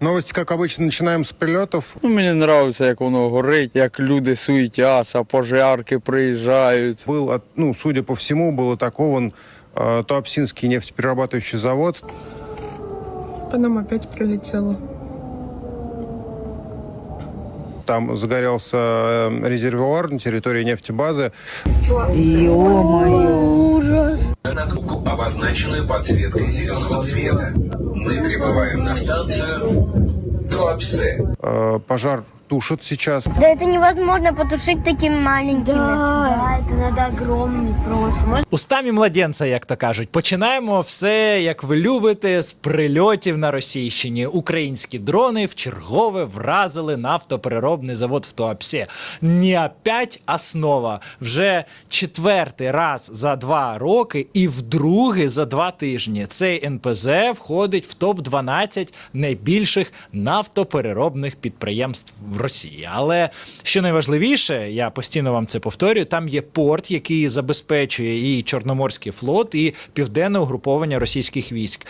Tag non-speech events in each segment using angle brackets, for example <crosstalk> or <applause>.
Новости, как обычно, начинаем с прилетов. Ну, мені подобається, як воно горить, як люди суетяться, пожарки приїжджають. Был, от- ну, судя по всему, был атакован э, Туапсинский нефтеперерабатывающий завод. По нам опять прилетело. Там загорелся э, резервуар на территории нефтебазы. на трубку, обозначенную подсветкой зеленого цвета. Мы прибываем на станцию Туапсе. Э, пожар тушат сейчас. Да это невозможно потушить такими маленькими. Да, это надо огромный просто. Устамі младенця, як то кажуть, починаємо все, як ви любите, з прильотів на Російщині. Українські дрони вчергове вразили нафтопереробний завод в Туапсі. Не опять основа. Вже четвертий раз за два роки і вдруге за два тижні. Цей НПЗ входить в топ 12 найбільших нафтопереробних підприємств в Росії. Але що найважливіше, я постійно вам це повторюю. Там є порт, який забезпечує і Чорноморський флот, і південне угруповання російських військ.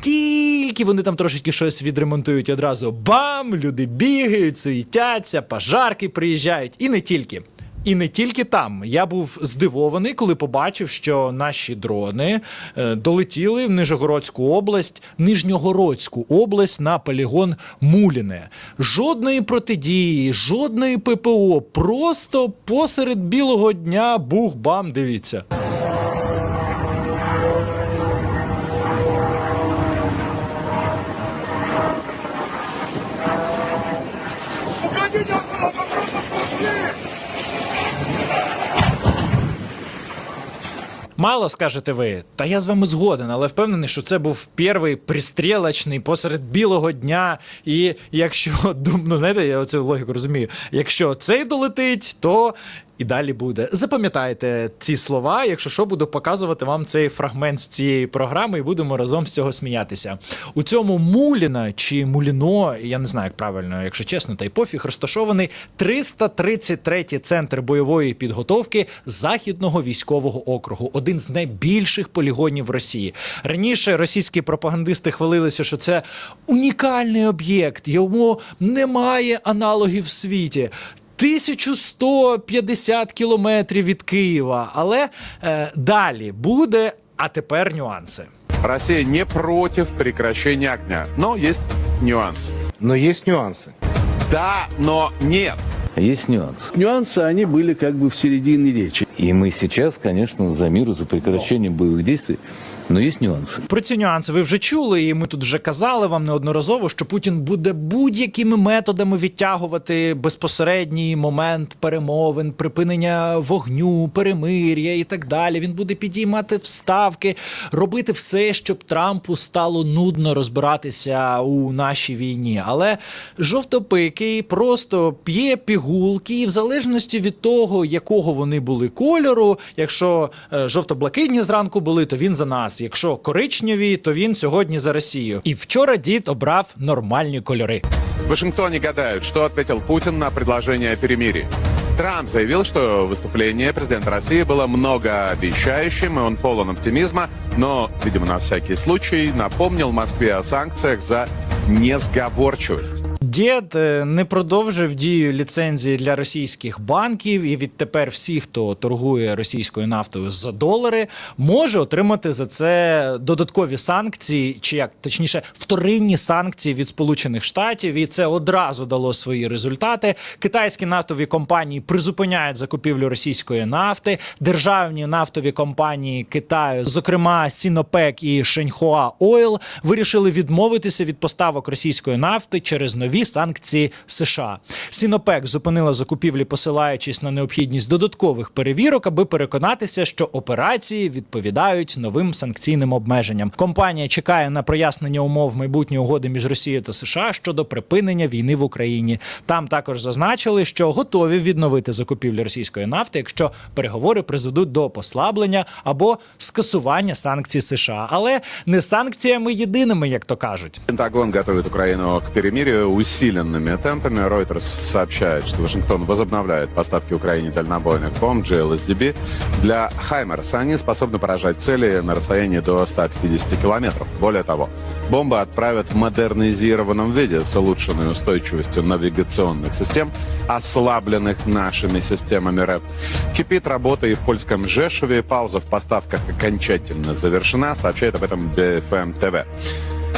Тільки вони там трошечки щось відремонтують одразу. Бам! Люди бігають, суїтяться, пожарки приїжджають, і не тільки. І не тільки там. Я був здивований, коли побачив, що наші дрони е, долетіли в Нижегородську область, Нижньогородську область на полігон Муліне. Жодної протидії, жодної ППО. Просто посеред білого дня бух-бам, дивіться. Мало скажете ви, та я з вами згоден, але впевнений, що це був перший пристрілочний посеред білого дня. І якщо <laughs> ну, знаєте, я оцю логіку розумію. Якщо цей долетить, то і далі буде. Запам'ятайте ці слова. Якщо що, буду показувати вам цей фрагмент з цієї програми, і будемо разом з цього сміятися. У цьому Муліна чи Муліно, я не знаю, як правильно, якщо чесно, та й пофіг, розташований 333-й центр бойової підготовки Західного військового округу, один з найбільших полігонів Росії. Раніше російські пропагандисти хвалилися, що це унікальний об'єкт, йому немає аналогів в світі. 1150 кілометрів від Києва. Але е, далі буде, а тепер нюанси. Россия не против прекращения огня, но есть нюанс. Но есть нюансы. Да, но нет. Есть нюанс. Нюансы, они были как бы в середине речи. И мы сейчас, конечно, за мир, за прекращение боевых действий. Но есть нюансы. Про ці нюанси ви вже чули, і ми тут вже казали вам неодноразово, що Путін буде будь-якими методами відтягувати безпосередній момент перемовин, припинення вогню, перемир'я і так далі. Він буде підіймати вставки, робити все, щоб Трампу стало нудно розбиратися у нашій війні. Але жовтопикий просто п'є пігулки, і в залежності від того, якого вони були кольору, якщо е, жовто-блакитні зранку були, то він за нас. Якщо коричневі, то він сьогодні за Росію. І вчора дід обрав нормальні кольори. В Вашингтоне гадают, что ответил Путин на предложение о перемирии. Трамп заявил, что выступление президента России было многообещающим, и он полон оптимизма, но, видимо, на всякий случай напомнил Москве о санкциях за несговорчивость. Дід е, не продовжив дію ліцензії для російських банків, і відтепер всі, хто торгує російською нафтою за долари, може отримати за це додаткові санкції, чи як точніше, вторинні санкції від Сполучених Штатів. І це одразу дало свої результати. Китайські нафтові компанії призупиняють закупівлю російської нафти. Державні нафтові компанії Китаю, зокрема Сінопек і Шеньхуа Ойл, вирішили відмовитися від поставок російської нафти через нові санкції США. Сінопек зупинила закупівлі, посилаючись на необхідність додаткових перевірок, аби переконатися, що операції відповідають новим санкційним обмеженням. Компанія чекає на прояснення умов майбутньої угоди між Росією та США щодо припинення війни в Україні. Там також зазначили, що готові відновити закупівлі російської нафти, якщо переговори призведуть до послаблення або скасування санкцій США, але не санкціями єдиними, як то кажуть. Пентагон готовит Украину к перемирию, усиленными темпами. Reuters сообщает, что Вашингтон возобновляет поставки Украине дальнобойных бомб GLSDB. Для «Хаймерс» они способны поражать цели на расстоянии до 150 километров. Более того, бомбы отправят в модернизированном виде с улучшенной устойчивостью навигационных систем, ослабленных нашими системами РЭП. Кипит работа и в польском Жешеве. Пауза в поставках окончательно завершена, сообщает об этом BFM TV.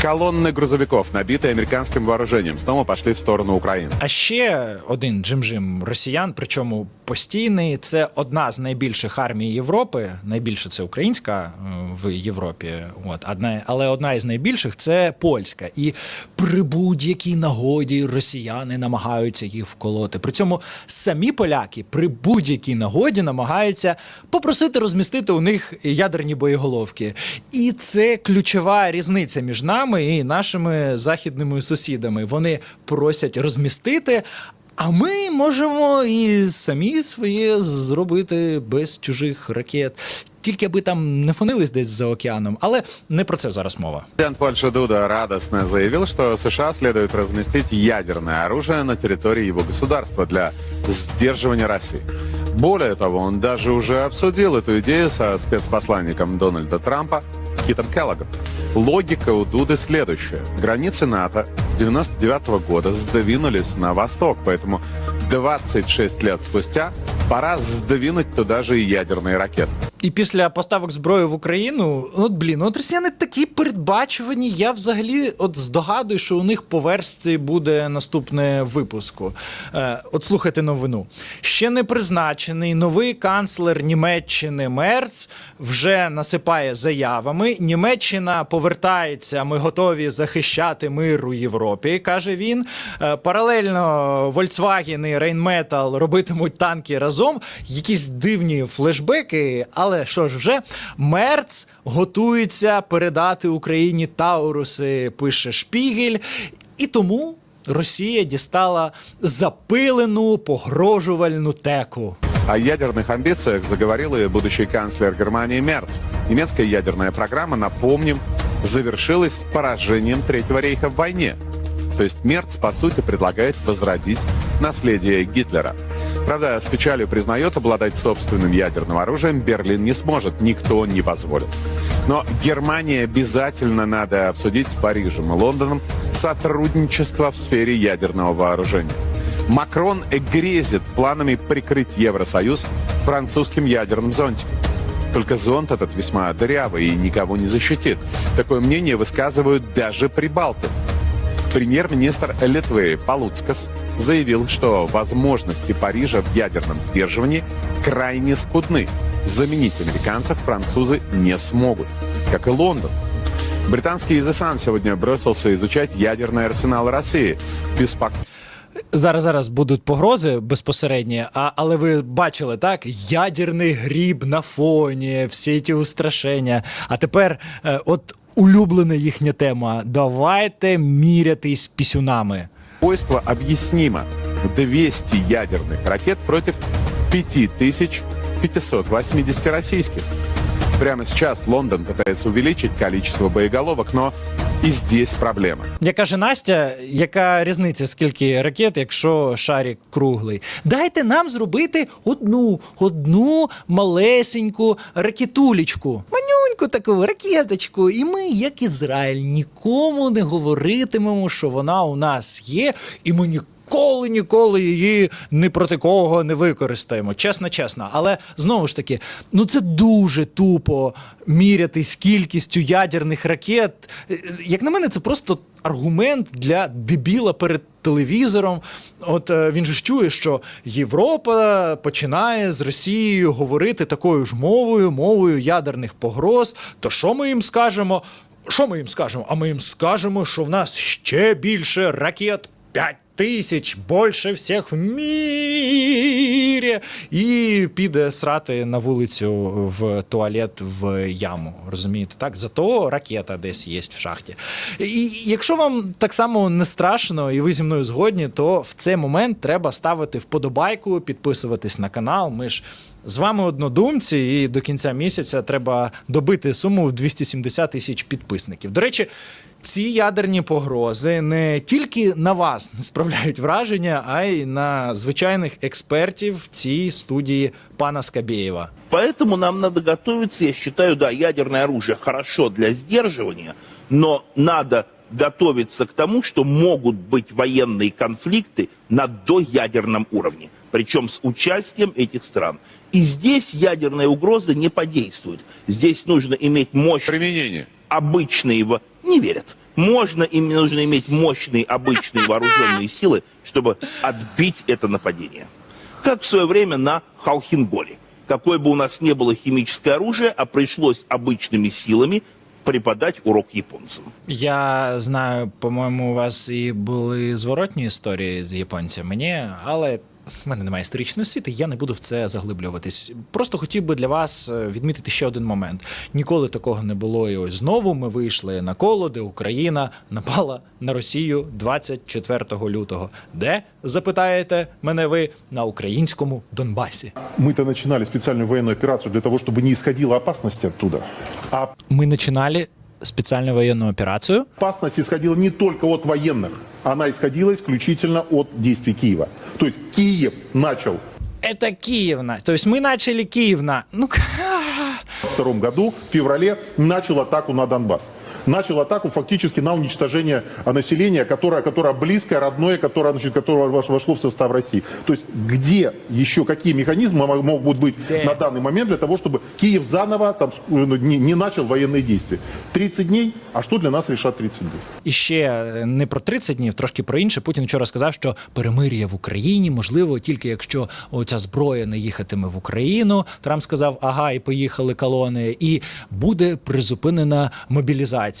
Колонны грузовиков, набитые американским вооружением, снова пошли в сторону Украины. А ще один джим-жим росіян, причому постійний. Це одна з найбільших армій Європи. Найбільше це українська е, в Європі. От одна, але одна із найбільших це польська. І при будь-якій нагоді росіяни намагаються їх вколоти. При цьому самі поляки при будь-якій нагоді намагаються попросити розмістити у них ядерні боєголовки. І це ключова різниця між нами і нашими західними сусідами. Вони просять розмістити. А ми можемо і самі своє зробити без чужих ракет Тільки аби там не фонились десь за океаном, але не про це зараз мова. Президент Польши Дуда радостно заявил, что США следует разместить ядерное оружие на территории его государства для сдерживания России. Более того, он даже уже обсудил эту идею со спецпосланником Дональда Трампа Китом Келлогом. Логика у Дуды следующая. Границы НАТО с 99 года сдвинулись на восток, поэтому 26 лет спустя пора сдвинуть туда же и ядерные ракеты. І після поставок зброї в Україну, от блін, от росіяни такі передбачувані. Я взагалі от здогадую, що у них по версії буде наступне випуску. Е, от слухайте новину. Ще не призначений новий канцлер Німеччини Мерц вже насипає заявами. Німеччина повертається. Ми готові захищати мир у Європі, каже він. Е, паралельно Volkswagen і Rheinmetall робитимуть танки разом. Якісь дивні флешбеки, але що ж вже Мерц готується передати Україні Тауруси, пише Шпігель, і тому Росія дістала запилену погрожувальну теку. О ядерных амбициях заговорил и будущий канцлер Германии Мерц. Немецкая ядерная программа, напомним, завершилась поражением Третьего рейха в войне. То есть Мерц, по сути, предлагает возродить наследие Гитлера. Правда, с печалью признает, обладать собственным ядерным оружием Берлин не сможет, никто не позволит. Но Германии обязательно надо обсудить с Парижем и Лондоном сотрудничество в сфере ядерного вооружения. Макрон грезит планами прикрыть Евросоюз французским ядерным зонтиком. Только зонт этот весьма дырявый и никого не защитит. Такое мнение высказывают даже прибалты. Премьер-министр Литвы Палуцкас заявил, что возможности Парижа в ядерном сдерживании крайне скудны. Заменить американцев французы не смогут, как и Лондон. Британский The Sun сегодня бросился изучать ядерный арсенал России. Беспок... Зараз зараз будуть погрози безпосередні, а, але ви бачили так: ядерний гріб на фоні, всі ті устрашення. А тепер, е, от улюблена їхня тема. Давайте мірятись пісюнами. Свойство объяснимо. 200 ядерных ракет против 5580 российских. Прямо сейчас Лондон пытается увеличить количество боеголовок, но и здесь проблема. Як каже Настя, яка різниця, скільки ракет, якщо шарик круглий? Дайте нам зробити одну, одну малесеньку ракетулечку. Манюньку таку ракеточку. І ми, як Ізраїль, нікому не говоритимемо, що вона у нас є, і ми. Ніколи ніколи її ні проти кого не використаємо. Чесно, чесно. Але знову ж таки, ну це дуже тупо мірятись кількістю ядерних ракет. Е, Як на мене, це просто аргумент для дебіла перед телевізором. От е, він же ж чує, що Європа починає з Росією говорити такою ж мовою, мовою ядерних погроз. То що ми їм скажемо? Що ми їм скажемо? А ми їм скажемо, що в нас ще більше ракет 5 тисяч, більше всіх в мірі. І піде срати на вулицю в туалет в яму. Розумієте, так? Зато ракета десь є в шахті. І якщо вам так само не страшно, і ви зі мною згодні, то в цей момент треба ставити вподобайку, підписуватись на канал. Ми ж з вами однодумці, і до кінця місяця треба добити суму в 270 тисяч підписників. До речі. ці ядерні погрози не тільки на вас справляють враження, а й на звичайних експертів в цій студії пана Скабєєва. Поэтому нам надо готовиться, я считаю, да, ядерное оружие хорошо для сдерживания, но надо готовиться к тому, что могут быть военные конфликты на доядерном уровне, причем с участием этих стран. И здесь ядерная угроза не подействует. Здесь нужно иметь мощь Применение. обычные, во- не верят. Можно им нужно иметь мощные обычные вооруженные <laughs> силы, чтобы отбить это нападение. Как в свое время на Халхинголе. Какое бы у нас не было химическое оружие, а пришлось обычными силами преподать урок японцам. Я знаю, по-моєму, у вас і були зворотні історії з японцями, ні, але. в мене немає історичної освіти, я не буду в це заглиблюватись. Просто хотів би для вас е, відмітити ще один момент. Ніколи такого не було. І ось знову ми вийшли на коло, де Україна напала на Росію 24 лютого. Де запитаєте мене ви на українському Донбасі? Мы-то начинали специальную военную операцию для того, чтобы не исходила опасность оттуда. А Ми починали спеціальну воєнну операцію. опасность исходила не только от военных, она исходила исключительно от действий Киева. То есть Киев начал Это Киевна. То есть мы начали Киевна. Ну, в 2022 году, в феврале, начал атаку на Донбасс. Начал атаку фактически на уничтожение а, населения, которое, которое близкое, родное, которое, значит, которое вош- вошло в состав России. То есть где еще какие механизмы мо- могут быть Где? на данный момент для того, чтобы Киев заново там, с- ну, не, не начал военные действия? 30 дней? А что для нас решат 30 дней? І ще е, не про 30 днів, трошки про інше. Путін вчора сказав, що перемир'я в Україні можливо тільки якщо оця зброя не їхатиме в Україну. Трамп сказав, ага, і поїхали колони, і буде призупинена мобілізація.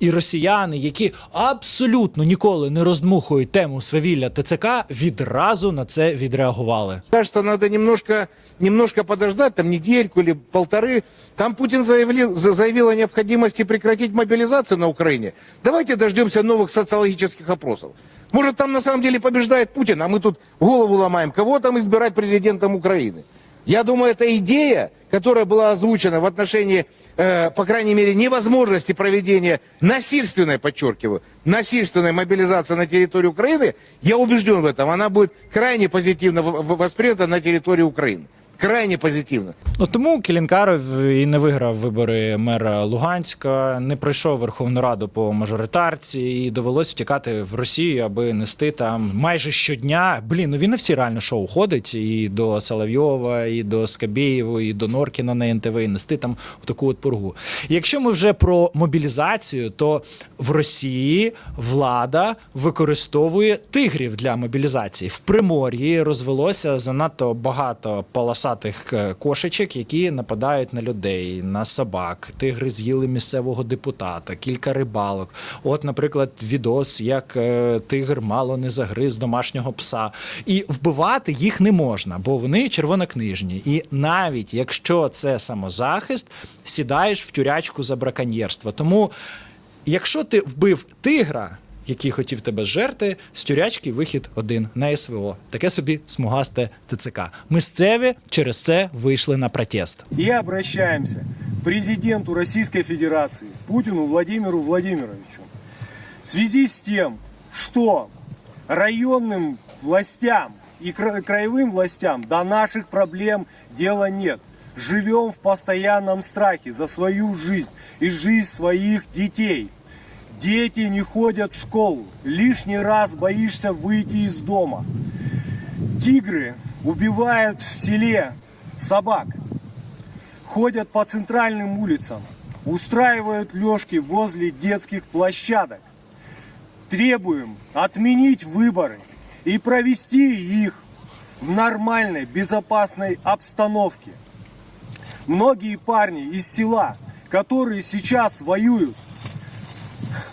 І росіяни, які абсолютно ніколи не роздмухують тему свавілля ТЦК, відразу на це відреагували. Кажется, надо немножко, немножко подождать, там недельку или полторы. Там Путин заявил, за- заявил о необходимости прекратить мобилизацию на Украине. Давайте дождемся новых социологических опросов. Может, там на самом деле побеждает Путин, а мы тут голову ломаем, кого там избирать президентом Украины. Я думаю, эта идея, которая была озвучена в отношении, э, по крайней мере, невозможности проведения насильственной, подчеркиваю, насильственной мобилизации на территории Украины, я убежден в этом, она будет крайне позитивно в- в- воспринята на территории Украины. Крайне позитивно. Ну тому Кілінкаров і не виграв вибори мера Луганська, не пройшов Верховну Раду по мажоритарці, і довелось втікати в Росію, аби нести там майже щодня. Блін, ну він на всі реально шоу ходить і до Соловйова, і до Скабєєва, і до Норкіна на НТВ, і нести там таку от пургу. Якщо ми вже про мобілізацію, то в Росії влада використовує тигрів для мобілізації. В Примор'ї розвелося занадто багато полосатих е, кошечок, які нападають на людей, на собак. Тигри з'їли місцевого депутата, кілька рибалок. От, наприклад, відос, як е, тигр мало не загриз домашнього пса. І вбивати їх не можна, бо вони червонокнижні. І навіть якщо це самозахист, сідаєш в тюрячку за браконьєрство. Тому, якщо ти вбив тигра. Який хотів тебе зжерти, з тюрячки вихід один на СВО. Таке собі смугасте ТЦК. Місцеві через це вийшли на протест. И обращаемся к президенту Российской Федерации Путину Владимиру Владимировичу. В связи с тем, что районным властям и кра- краевым властям до наших проблем дела нет. Живем в постоянном страхе за свою жизнь и жизнь своих детей. Дети не ходят в школу. Лишний раз боишься выйти из дома. Тигры убивают в селе собак. Ходят по центральным улицам. Устраивают лёжки возле детских площадок. Требуем отменить выборы и провести их в нормальной, безопасной обстановке. Многие парни из села, которые сейчас воюют,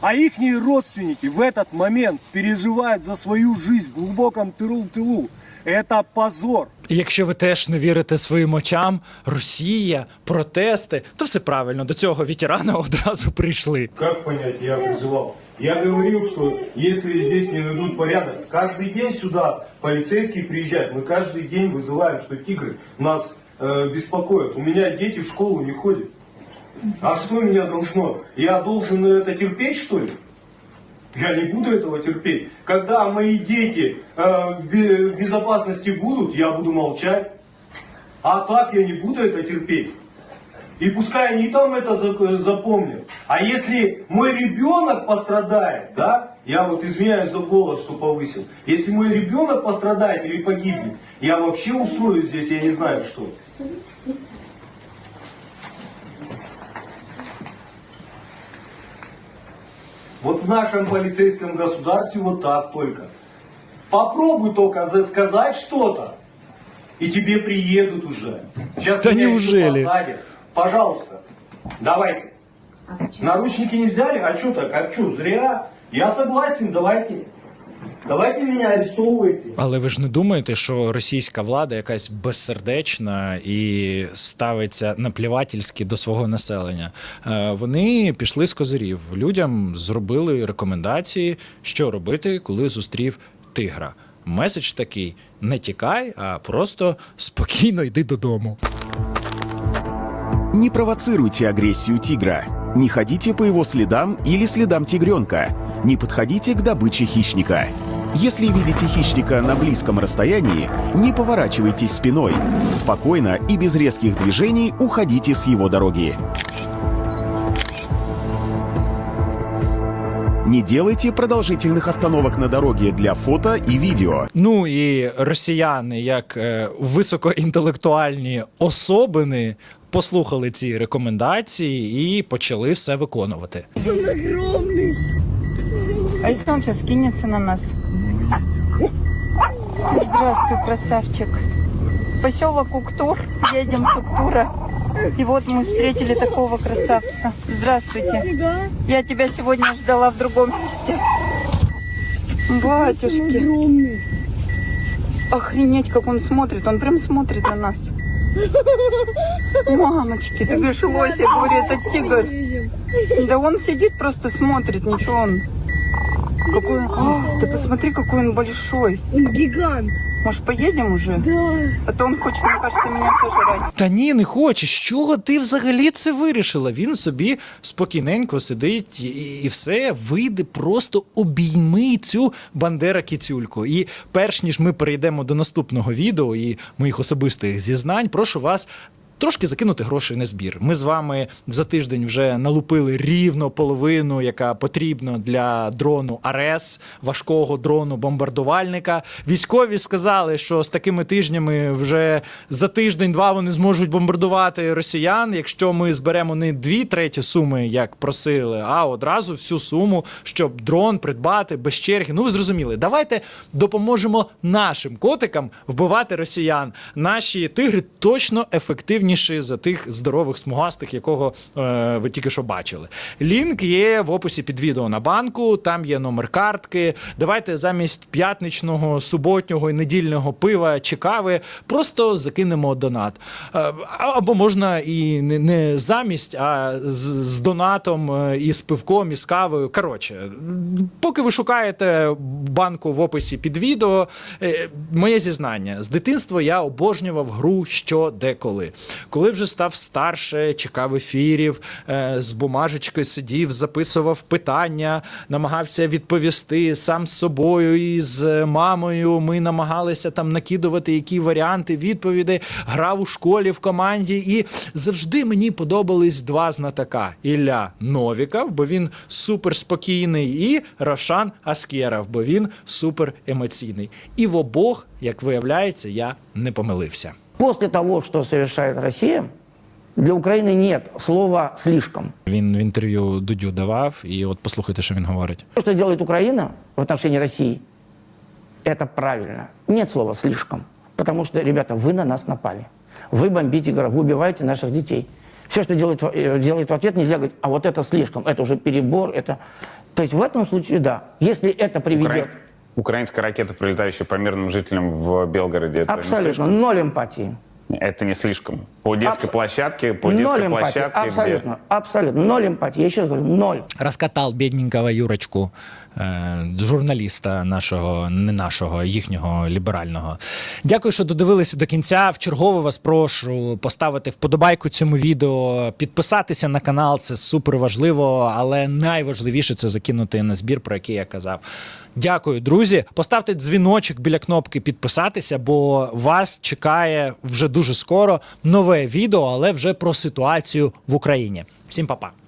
а их родственники в этот момент переживают за свою жизнь в глубоком тылу, тылу. Это позор. І Якщо ви теж не вірите своїм очам, Росія, протести, то все правильно. До цього ветерана <laughs> одразу прийшли. Как понять, я призывал? Я говорил, что если здесь не дадут порядок, каждый день сюда полицейские приезжают, мы каждый день вызываем, что тигры нас э, беспокоят. У меня дети в школу не ходят. А что меня должно? Я должен это терпеть, что ли? Я не буду этого терпеть. Когда мои дети э, в бе- в безопасности будут, я буду молчать. А так я не буду это терпеть. И пускай они там это за- запомнят. А если мой ребенок пострадает, да, я вот извиняюсь за голос, что повысил. Если мой ребенок пострадает или погибнет, я вообще устрою здесь, я не знаю что. Вот в нашем полицейском государстве вот так только. Попробуй только за- сказать что-то, и тебе приедут уже. Сейчас Да меня еще неужели? посадят. Пожалуйста, давайте. Наручники не взяли? А что так? А что, зря? Я согласен, давайте. Давайте меня арестовывайте. Але ви ж не думаєте, що російська влада якась безсердечна і ставиться наплівательськи до свого населення? Е, Вони пішли з козирів. Людям зробили рекомендації, що робити, коли зустрів тигра. Меседж такий: не тікай, а просто спокійно йди додому. Не провоцируйте агрессию тигра. Не ходите по его следам или следам тигренка. Не подходите к добыче хищника. Если видите хищника на близком расстоянии, не поворачивайтесь спиной. Спокойно и без резких движений уходите с его дороги. Не делайте продолжительных остановок на дороге для фото и видео. Ну і росіяни, як е, високоінтелектуальні особини, послухали ці рекомендації і почали все виконувати. А если он сейчас кинется на нас? Здравствуй, красавчик. Поселок Уктур. Едем с Уктура. И вот мы встретили такого красавца. Здравствуйте. Я тебя сегодня ждала в другом месте. Батюшки. Охренеть, как он смотрит. Он прям смотрит на нас. Мамочки, ты говоришь, лось, я говорю, это тигр. Да он сидит, просто смотрит, ничего он. Какой, а, ты посмотри, какой он большой. Он гигант. Может, поедем уже? Да. А то он хочет, мне кажется, меня сожрать. Та ні, не хоче. З чого ти взагалі це вирішила? Він собі спокійненько сидить і, і все, вийде, просто обійми цю бандера кіцюльку. І перш ніж ми перейдемо до наступного відео і моїх особистих зізнань, прошу вас. Трошки закинути грошей на збір. Ми з вами за тиждень вже налупили рівно половину, яка потрібна для дрону Арес, важкого дрону бомбардувальника. Військові сказали, що з такими тижнями вже за тиждень-два вони зможуть бомбардувати росіян. Якщо ми зберемо не дві треті суми, як просили, а одразу всю суму, щоб дрон придбати без черги. Ну ви зрозуміли. Давайте допоможемо нашим котикам вбивати росіян. Наші тигри точно ефективніші за тих здорових смугастих, якого е, ви тільки що бачили. Лінк є в описі під відео на банку. Там є номер картки. Давайте замість п'ятничного, суботнього і недільного пива чи кави просто закинемо донат. Е, або можна і не, не замість, а з, з донатом е, і з пивком, і з кавою. Коротше, поки ви шукаєте банку в описі під відео, е, моє зізнання з дитинства я обожнював гру що де коли. Коли вже став старше, чекав ефірів, е, з бумажечкою сидів, записував питання, намагався відповісти сам з собою і з мамою. Ми намагалися там накидувати які варіанти відповідей, грав у школі в команді, і завжди мені подобались два знатока: Ілля Новіков, бо він супер спокійний, і Равшан Аскєров, бо він супер емоційний. І в обох, як виявляється, я не помилився. После того, что совершает Россия, для Украины нет слова «слишком». Він в інтерв'ю Дудю давав, і от послухайте, що він говорить. То, что делает Украина в отношении России, это правильно. Нет слова «слишком». Потому что, ребята, вы на нас напали. Вы бомбите город, вы убиваете наших детей. Все, что делает, в- э, делает в ответ, нельзя говорить, а вот это слишком, это уже перебор, это... То есть в этом случае, да. Если это приведет... Украинская ракета, прилетающая по мирным жителям в Белгороде, Абсолютно. Ноль эмпатии Это не слишком. По детской Абс- площадке, по ноль детской эмпатии, площадке, где- абсолютно, абсолютно, ноль эмпатии. Я еще раз говорю, ноль. Розкатав бідненького Юрочку, е, журналіста нашого, не нашого, їхнього ліберального. Дякую, що додивилися до кінця. В чергове вас прошу поставити вподобайку цьому відео, підписатися на канал. Це супер важливо, але найважливіше це закинути на збір, про який я казав. Дякую, друзі. Поставте дзвіночок біля кнопки підписатися, бо вас чекає вже дуже скоро нове відео, але вже про ситуацію в Україні. Всім па-па.